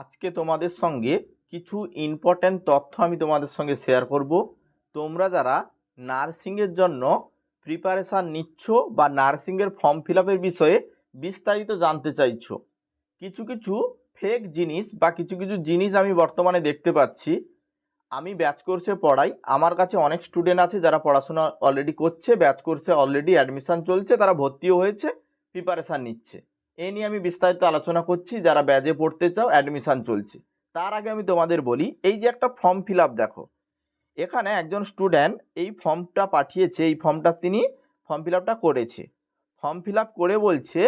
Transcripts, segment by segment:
আজকে তোমাদের সঙ্গে কিছু ইম্পর্ট্যান্ট তথ্য আমি তোমাদের সঙ্গে শেয়ার করব। তোমরা যারা নার্সিংয়ের জন্য প্রিপারেশান নিচ্ছ বা নার্সিংয়ের ফর্ম ফিল বিষয়ে বিস্তারিত জানতে চাইছো, কিছু কিছু ফেক জিনিস বা কিছু কিছু জিনিস আমি বর্তমানে দেখতে পাচ্ছি। আমি ব্যাচ কোর্সে পড়াই, আমার কাছে অনেক স্টুডেন্ট আছে যারা পড়াশোনা অলরেডি করছে ব্যাচ কোর্সে অলরেডি অ্যাডমিশন চলছে, তারা ভর্তিও হয়েছে প্রিপারেশান নিচ্ছে। এ নিয়ে আমি বিস্তারিত আলোচনা করছি। যারা ব্যাজে পড়তে চাও অ্যাডমিশান চলছে। তার আগে আমি তোমাদের বলি, এই যে একটা ফর্ম ফিল দেখো। এখানে একজন স্টুডেন্ট এই ফর্মটা পাঠিয়েছে, এই ফর্মটা তিনি ফর্ম ফিল করেছে। ফর্ম ফিল করে বলছে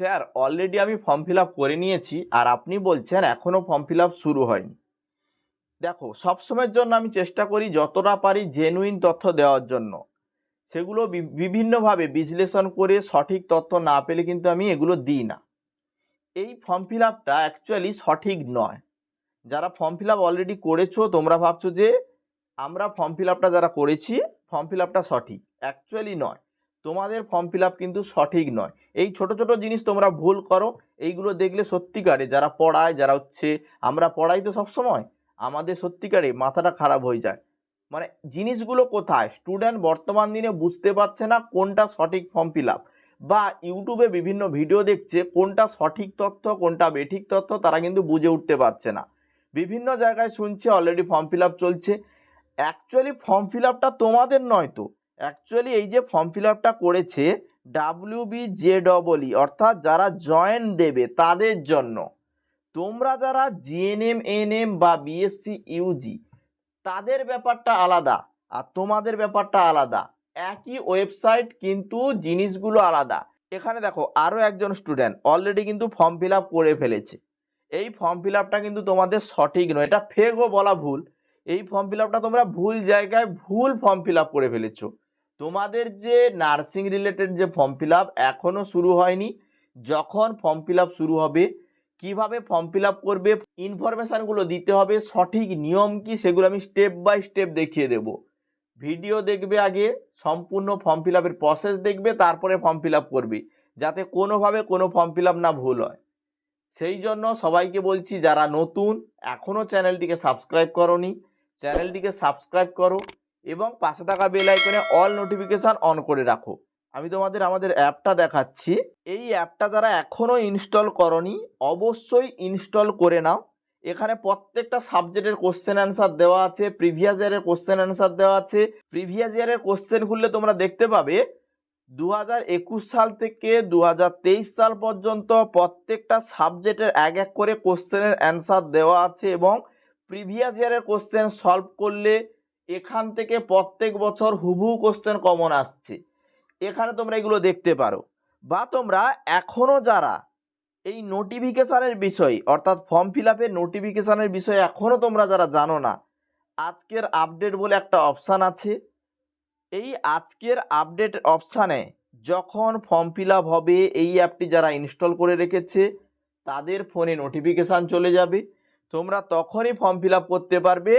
স্যার অলরেডি আমি ফর্ম ফিল করে নিয়েছি আর আপনি বলছেন এখনও ফর্ম ফিল শুরু হয়নি। দেখো, সবসময়ের জন্য আমি চেষ্টা করি যতটা পারি জেনুইন তথ্য দেওয়ার জন্য। সেগুলো বিভিন্নভাবে বিশ্লেষণ করে সঠিক তথ্য না পেলে কিন্তু আমি এগুলো দিই না। এই ফর্ম ফিল আপটা অ্যাকচুয়ালি সঠিক নয়। যারা ফর্ম ফিল আপ অলরেডি করেছ, তোমরা ভাবছ যে আমরা ফর্ম ফিল আপটা যারা করেছি ফর্ম ফিল আপটা সঠিক। অ্যাকচুয়ালি নয়। তোমাদের ফর্ম ফিল আপ কিন্তু সঠিক নয়। এই ছোট ছোট জিনিস তোমরা ভুল করো। এইগুলো দেখলে সত্যিকারে যারা পড়ায়, যারা হচ্ছে, আমরা পড়াই তো সবসময়, আমাদের সত্যিকারে মাথাটা খারাপ হয়ে যায়। মানে জিনিসগুলো কোথায়? স্টুডেন্ট বর্তমান দিনে বুঝতে পারছে না কোনটা সঠিক ফর্ম ফিল বা ইউটিউবে বিভিন্ন ভিডিও দেখছে কোনটা সঠিক তথ্য, কোনটা বেঠিক তথ্য তারা কিন্তু বুঝে উঠতে পারছে না। বিভিন্ন জায়গায় শুনছে অলরেডি ফর্ম ফিল চলছে। অ্যাকচুয়ালি ফর্ম ফিল তোমাদের নয় তো। অ্যাকচুয়ালি এই যে ফর্ম ফিল করেছে W B J double E অর্থাৎ যারা জয়েন দেবে তাদের জন্য। তোমরা যারা জিএনএম এনএম বা বিএসসি ইউজি তাদের ব্যাপারটা আলাদা আর তোমাদের ব্যাপারটা আলাদা। একই ওয়েবসাইট কিন্তু জিনিসগুলো আলাদা। এখানে দেখো আরও একজন স্টুডেন্ট অলরেডি কিন্তু ফর্ম ফিল করে ফেলেছে। এই ফর্ম ফিল কিন্তু তোমাদের সঠিক নয়, এটা ফেকও বলা ভুল। এই ফর্ম ফিল তোমরা ভুল জায়গায় ভুল ফর্ম ফিল করে ফেলেছো। তোমাদের যে নার্সিং রিলেটেড যে ফর্ম ফিল আপ এখনও শুরু হয়নি, যখন ফর্ম ফিল শুরু হবে কীভাবে ফর্ম ফিল করবে ইনফরমেশানগুলো দিতে হবে, সঠিক নিয়ম কি সেগুলো আমি স্টেপ বাই স্টেপ দেখিয়ে দেব। ভিডিও দেখবে আগে, সম্পূর্ণ ফর্ম ফিল প্রসেস দেখবে, তারপরে ফর্ম ফিল করবে, যাতে কোনোভাবে কোনো ফর্ম ফিল না ভুল হয়। সেই জন্য সবাইকে বলছি, যারা নতুন এখনও চ্যানেলটিকে সাবস্ক্রাইব করনি, চ্যানেলটিকে সাবস্ক্রাইব করো এবং পাশে থাকা বেল আইকনে অল নোটিফিকেশান অন করে রাখো। আমি তোমাদের আমাদের অ্যাপটা দেখাচ্ছি। এই অ্যাপটা যারা এখনও ইনস্টল করনি, অবশ্যই ইনস্টল করে নাও। এখানে প্রত্যেকটা সাবজেক্টের কোশ্চেন অ্যান্সার দেওয়া আছে প্রিভিয়াস ইয়ারের কোশ্চেন অ্যান্সার দেওয়া আছে। প্রিভিয়াস ইয়ারের কোশ্চেন খুললে তোমরা দেখতে পাবে দু হাজার একুশ সাল থেকে দু হাজার তেইশ সাল পর্যন্ত প্রত্যেকটা সাবজেক্টের এক এক করে কোশ্চেনের অ্যান্সার দেওয়া আছে এবং প্রিভিয়াস ইয়ারের কোশ্চেন সলভ করলে এখান থেকে প্রত্যেক বছর হুবহু কোশ্চেন কমন আসছে। এখানে তোমরা এগুলো দেখতে পারো। বা তোমরা এখনও যারা এই নোটিফিকেশানের বিষয়, অর্থাৎ ফর্ম ফিল আপের নোটিফিকেশানের বিষয়ে এখনও তোমরা যারা জানো না, আজকের আপডেট বলে একটা অপশান আছে। এই আজকের আপডেট অপশানে যখন ফর্ম ফিল হবে, এই অ্যাপটি যারা ইনস্টল করে রেখেছে, তাদের ফোনে নোটিফিকেশান চলে যাবে। তোমরা তখনই ফর্ম ফিল করতে পারবে,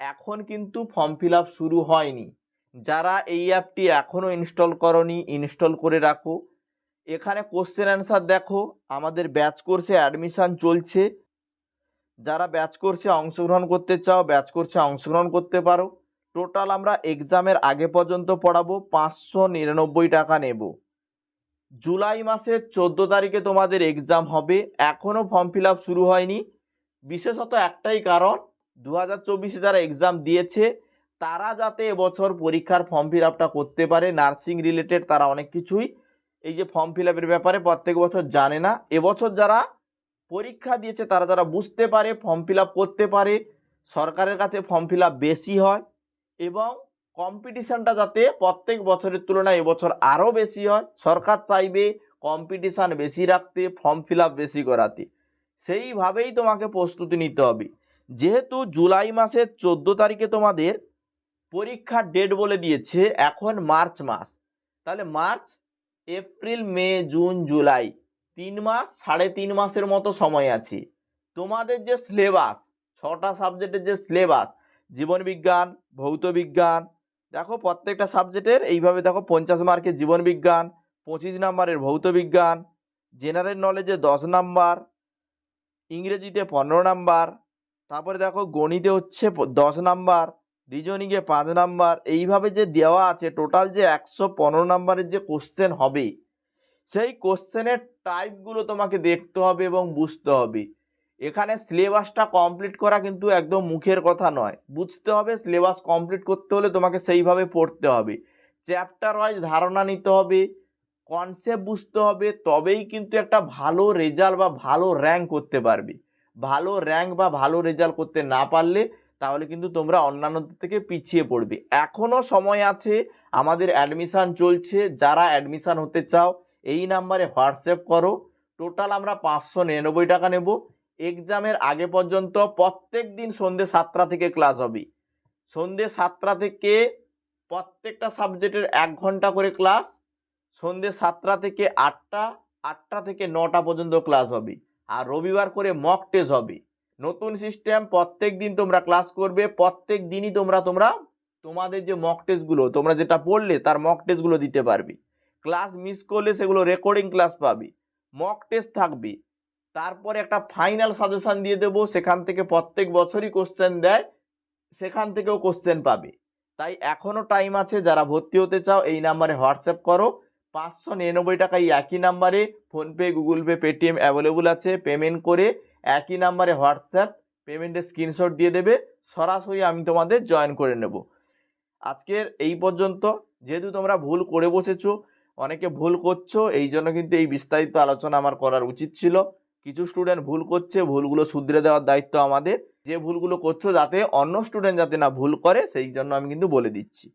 এখন কিন্তু ফর্ম ফিল শুরু হয়নি। যারা এই অ্যাপটি এখনও ইনস্টল করনি, ইনস্টল করে রাখো। এখানে কোশ্চেন অ্যান্সার দেখো, আমাদের ব্যাচ কোর্সে অ্যাডমিশান চলছে। যারা ব্যাচ কোর্সে অংশগ্রহণ করতে চাও ব্যাচ কোর্সে অংশগ্রহণ করতে পারো। টোটাল আমরা এক্সামের আগে পর্যন্ত পড়াবো, পাঁচশো নিরানব্বই টাকা নেব। জুলাই মাসের চোদ্দ তারিখে তোমাদের এক্সাম হবে। এখনও ফর্ম ফিল শুরু হয়নি। বিশেষত একটাই কারণ দু হাজার চব্বিশে যারা এক্সাম দিয়েছে তারা যাতে এবছর পরীক্ষার ফর্ম ফিল আপটা করতে পারে নার্সিং রিলেটেড তারা অনেক কিছুই। এই যে ফর্ম ফিল আপের ব্যাপারে প্রত্যেক বছর জানে না। এবছর যারা পরীক্ষা দিয়েছে, তারা যারা বুঝতে পারে ফর্ম ফিল করতে পারে, সরকারের কাছে ফর্ম ফিল বেশি হয় এবং কম্পিটিশানটা যাতে প্রত্যেক বছরের তুলনায় এবছর আরও বেশি হয়, সরকার চাইবে কম্পিটিশান বেশি রাখতে ফর্ম ফিল বেশি করাতে। সেইভাবেই তোমাকে প্রস্তুতি নিতে হবে। যেহেতু জুলাই মাসের চোদ্দ তারিখে তোমাদের পরীক্ষার ডেট বলে দিয়েছে এখন মার্চ মাস। তাহলে March, April, May, June, July তিন মাস, সাড়ে তিন মাসের মতো সময় আছে। তোমাদের যে সিলেবাস ছটা সাবজেক্টের যে সিলেবাস জীবনবিজ্ঞান ভৌতবিজ্ঞান দেখো প্রত্যেকটা সাবজেক্টের এইভাবে দেখো পঞ্চাশ মার্কের জীবনবিজ্ঞান পঁচিশ নাম্বারের ভৌতবিজ্ঞান জেনারেল নলেজে দশ নাম্বার ইংরেজিতে পনেরো নাম্বার তারপরে দেখো গণিতে হচ্ছে দশ নাম্বার রিজনিংয়ে পাঁচ নাম্বার, এইভাবে যে দেওয়া আছে টোটাল যে একশো পনেরো নাম্বারের যে কোশ্চেন হবে, সেই কোশ্চেনের টাইপগুলো তোমাকে দেখতে হবে এবং বুঝতে হবে। এখানে সিলেবাসটা কমপ্লিট করা কিন্তু একদম মুখের কথা নয়। বুঝতে হবে সিলেবাস কমপ্লিট করতে হলে তোমাকে সেইভাবে পড়তে হবে। চ্যাপ্টার ওয়াইজ ধারণা নিতে হবে কনসেপ্ট বুঝতে হবে, তবেই কিন্তু একটা ভালো রেজাল্ট বা ভালো র্যাঙ্ক করতে পারবে। ভালো র্যাঙ্ক বা ভালো রেজাল্ট করতে না পারলে তাহলে কিন্তু তোমরা অন্যান্যদের থেকে পিছিয়ে পড়বে। এখনও সময় আছে, আমাদের অ্যাডমিশান চলছে। যারা অ্যাডমিশান হতে চাও, এই নাম্বারে হোয়াটসঅ্যাপ করো। টোটাল আমরা পাঁচশো নিরানব্বই টাকা নেব। এক্সামের আগে পর্যন্ত প্রত্যেক দিন সন্ধ্যে সাতটা থেকে ক্লাস হবে। সন্ধ্যে সাতটা থেকে প্রত্যেকটা সাবজেক্টের এক ঘণ্টা করে ক্লাস সন্ধ্যে সাতটা থেকে আটটা আটটা থেকে নটা পর্যন্ত ক্লাস হবে। আর রবিবার করে মক টেস্ট হবে। নতুন সিস্টেম প্রত্যেক দিন তোমরা ক্লাস করবে, প্রত্যেক দিনই তোমরা তোমরা তোমাদের যে মক টেস্টগুলো তোমরা যেটা পড়লে তার মক টেস্টগুলো দিতে পারবে। ক্লাস মিস করলে সেগুলো রেকর্ডিং ক্লাস পাবে। মক টেস্ট থাকবে। তারপরে একটা ফাইনাল সাজেশন দিয়ে দেবো, সেখান থেকে প্রত্যেক বছরই কোশ্চেন দেয়, সেখান থেকেও কোশ্চেন পাবে। তাই এখনও টাইম আছে, যারা ভর্তি হতে চাও, এই নাম্বারে হোয়াটসঅ্যাপ করো। পাঁচশো নিরানব্বই টাকা এই একই নাম্বারে PhonePe Google Pay Paytm available আছে পেমেন্ট করে একই নাম্বারে হোয়াটসঅ্যাপ, পেমেন্টের স্ক্রিনশট দিয়ে দেবে, সরাসরি আমি তোমাদের জয়েন করে নেব। আজকের এই পর্যন্ত, যেহেতু তোমরা ভুল করে বসেছো, অনেকে ভুল করছ, এই জন্য কিন্তু এই বিস্তারিত আলোচনা আমার করার উচিত ছিল। কিছু স্টুডেন্ট ভুল করছে, ভুলগুলো শুধরে দেওয়ার দায়িত্ব আমাদের। যে ভুলগুলো করছ যাতে অন্য স্টুডেন্ট যাতে না ভুল করে, সেই জন্য আমি কিন্তু বলে দিচ্ছি।